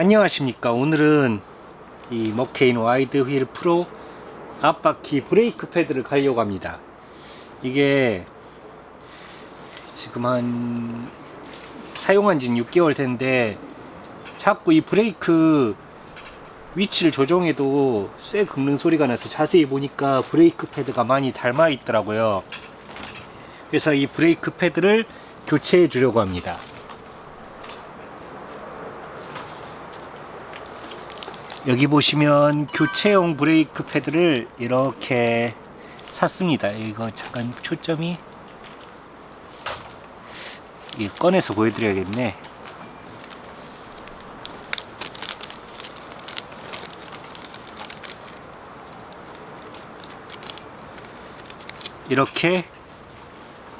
안녕하십니까. 오늘은 이 머케인 와이드 휠 프로 앞바퀴 브레이크 패드를 가려고 합니다. 이게 지금 한 사용한 지는 6개월 됐는데 자꾸 이 브레이크 위치를 조정해도 쇠 긁는 소리가 나서 자세히 보니까 브레이크 패드가 많이 닳아 있더라고요. 그래서 이 브레이크 패드를 교체해 주려고 합니다 여기 보시면 교체용 브레이크 패드를 이렇게 샀습니다. 이거 잠깐 초점이 이 꺼내서 보여드려야겠네. 이렇게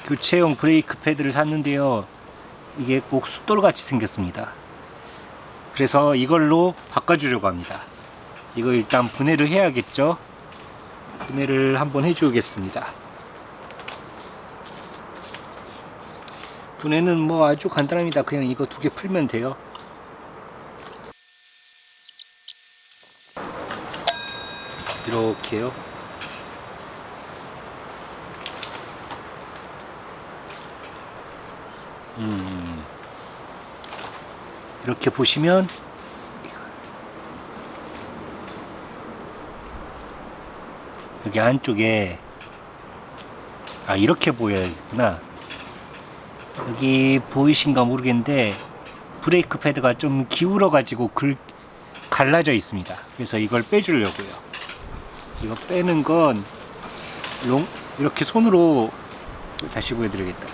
교체용 브레이크 패드를 샀는데요. 이게 꼭 숫돌 같이 생겼습니다. 그래서 이걸로 바꿔주려고 합니다. 이거 일단 분해를 해야겠죠? 분해를 한번 해주겠습니다. 분해는 뭐 아주 간단합니다. 그냥 이거 두 개 풀면 돼요. 이렇게요. 음. 이렇게 보시면 여기 안쪽에 아 이렇게 보여야겠구나. 여기 보이신가 모르겠는데 브레이크 패드가 좀 기울어 가지고 글, 갈라져 있습니다. 그래서 이걸 빼주려고요. 이거 빼는 건 롱, 이렇게 손으로 다시 보여드리겠다.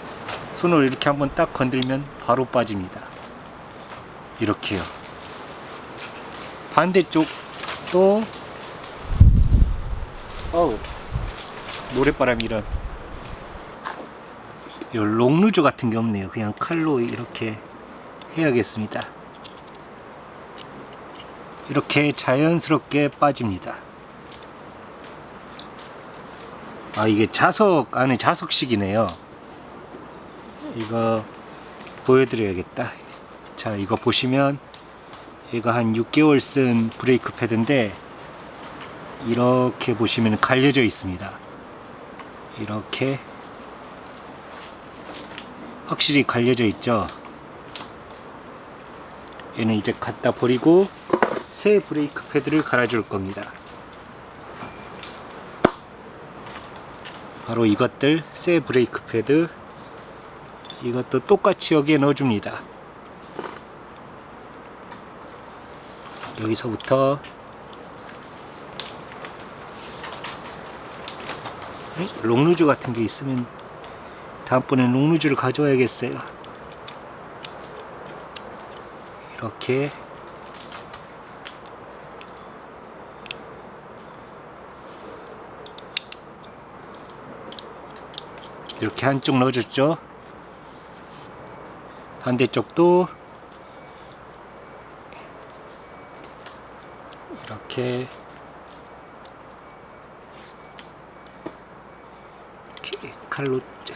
손으로 이렇게 한번 딱 건들면 바로 빠집니다 이렇게요. 반대쪽도 어우 모래바람 이런 요 롱루즈 같은 게 없네요. 그냥 칼로 이렇게 해야겠습니다. 이렇게 자연스럽게 빠집니다. 아 이게 자석 안에 자석식이네요. 이거 보여드려야겠다. 자 이거 보시면 얘가 한 6개월 쓴 브레이크 패드인데 이렇게 보시면 갈려져 있습니다. 이렇게 확실히 갈려져 있죠? 얘는 이제 갖다 버리고 새 브레이크 패드를 갈아줄 겁니다. 바로 이것들 새 브레이크 패드 이것도 똑같이 여기에 넣어줍니다 여기서부터. 롱루즈 같은 게 있으면 다음번엔 롱루즈를 가져와야겠어요. 이렇게. 이렇게 한쪽 넣어줬죠? 반대쪽도 이렇게 이렇게 칼로 짜.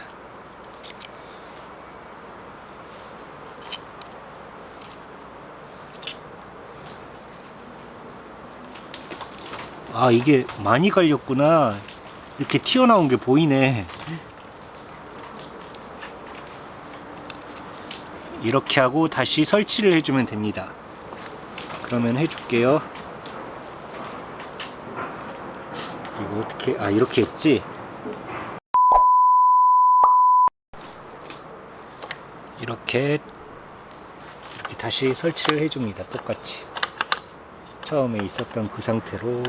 아 이게 많이 갈렸구나. 이렇게 튀어나온 게 보이네. 이렇게 하고 다시 설치를 해주면 됩니다. 그러면 해줄게요 이거 어떻게 아 이렇게 했지? 이렇게 이렇게 다시 설치를 해줍니다. 똑같이. 처음에 있었던 그 상태로.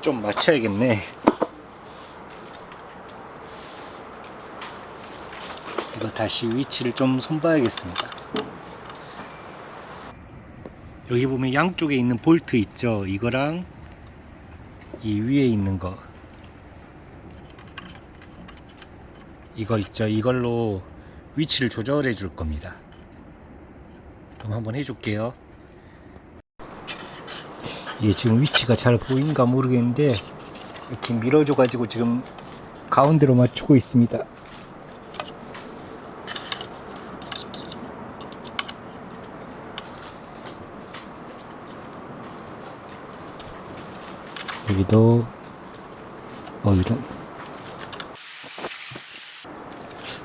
좀 맞춰야겠네 이거 다시 위치를 좀 손봐야겠습니다. 여기 보면 양쪽에 있는 볼트 있죠? 이거랑 이 위에 있는 거 이거 있죠? 이걸로 위치를 조절해 줄 겁니다. 그럼 한번 해 줄게요. 이게 지금 위치가 잘 보인가 모르겠는데 이렇게 밀어줘 가지고 지금 가운데로 맞추고 있습니다 여기도 어 이런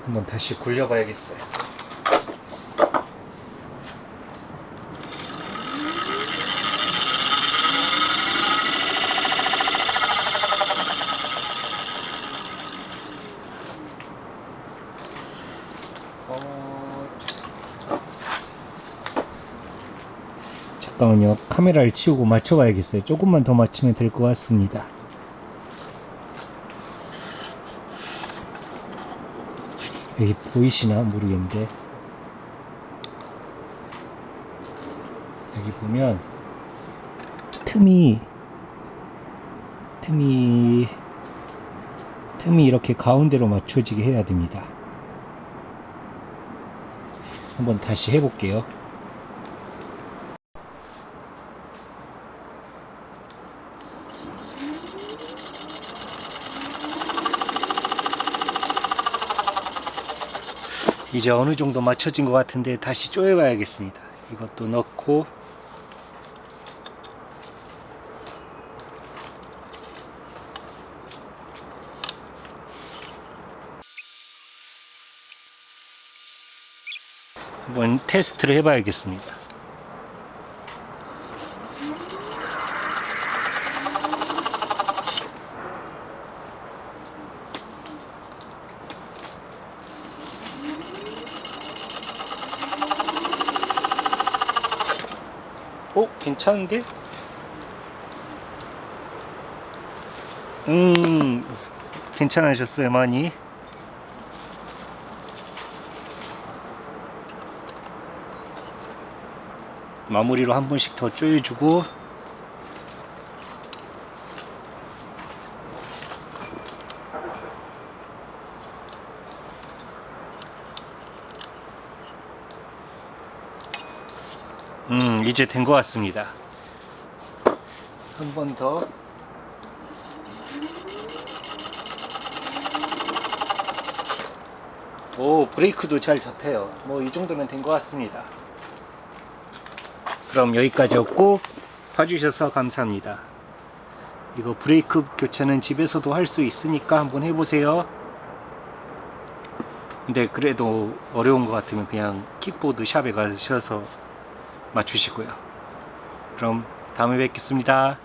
한번 다시 굴려봐야겠어요 어... 잠깐만요. 카메라를 치우고 맞춰봐야겠어요. 조금만 더 맞추면 될 것 같습니다. 여기 보이시나 모르겠는데 여기 보면 틈이 틈이 틈이 이렇게 가운데로 맞춰지게 해야 됩니다. 한번 다시 해볼게요. 이제 어느 정도 맞춰진 것 같은데 다시 쪼여봐야겠습니다. 이것도 넣고 한번 테스트를 해봐야겠습니다. 어? 괜찮은데? 음, 괜찮으셨어요, 많이? 마무리로 한 번씩 더 쪼여주고 음 이제 된 것 같습니다 한 번 더 오 브레이크도 잘 잡혀요 뭐 이 정도면 된 것 같습니다 그럼 여기까지였고 봐주셔서 감사합니다. 이거 브레이크 교체는 집에서도 할 수 있으니까 한번 해보세요. 근데 그래도 어려운 것 같으면 그냥 킥보드 샵에 가셔서 맞추시고요. 그럼 다음에 뵙겠습니다.